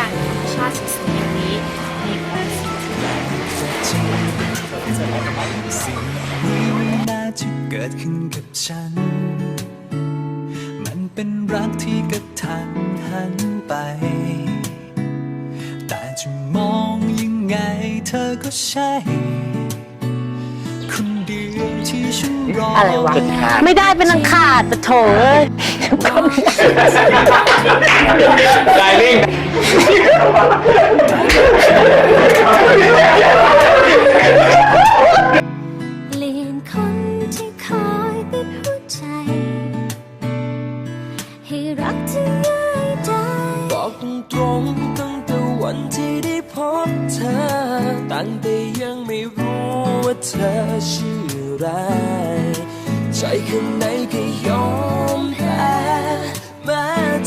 ท่ามกลางธรรมชาติสวยๆอย่างนี้มีความสุขสิ่งนี้ไม่น่าจะเกิดขึ้นกับฉัน มันเป็นรักที่กระทันหันไป แต่จะมองยังไงเธอก็ใช่คนเดียวที่ฉันรออะไรวะ ไม่ได้เป็นอังขาดปะโถเอ้ยไดริ่งเปลี่ยนคนที่คอยปิดหัวใจ ให้รักที่ง่ายได้บอกตรงๆตั้งแต่วันที่ได้พบเธอ ตั้งแต่ยังไม่รู้ว่าเธอชื่ออะไร ใจข้างในก็ยอม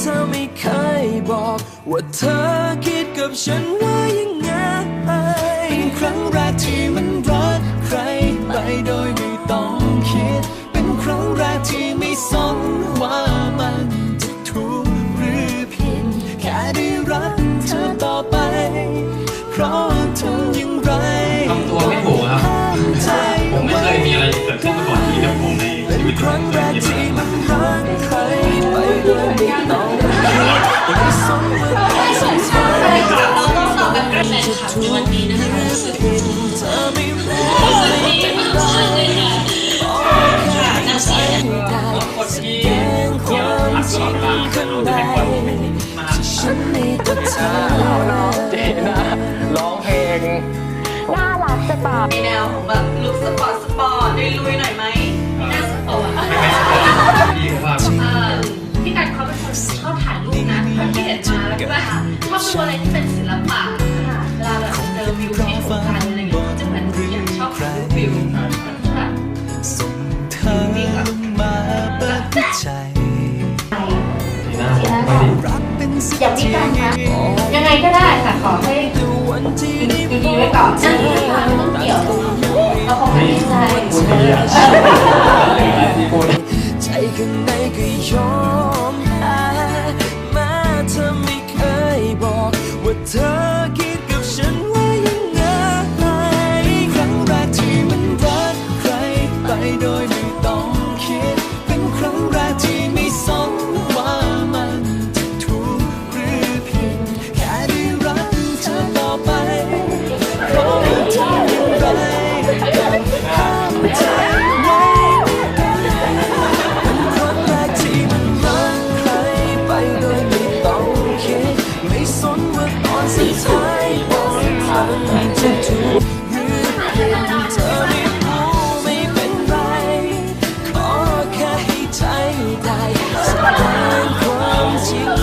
ธอไม่เคยบอก ว่าเธอคิดกับฉัน ผิดเธอไม่รู้ไม่เป็นไรขอแค่ให้ใจได้แสดงความจริงข้างในที่ฉันมีต่อเธอเจนะร้องเพลงน่ารักจะตายในแนวแบบลุคสปอร์ตสปอร์ตลุยหน่อยไหม ใจดีนะผมไม่ดีรักเป็นสิ่งอย่างพี่ที่กันคะยังไงก็ได้ค่ะขอให้วันที่ดูดีไว้ก่อนนั่นคือความไม่ต้องเกี่ยวเราคงไม่ใช่พูดดีอะที่พูดใจข้างในก็ยอม ได้แสด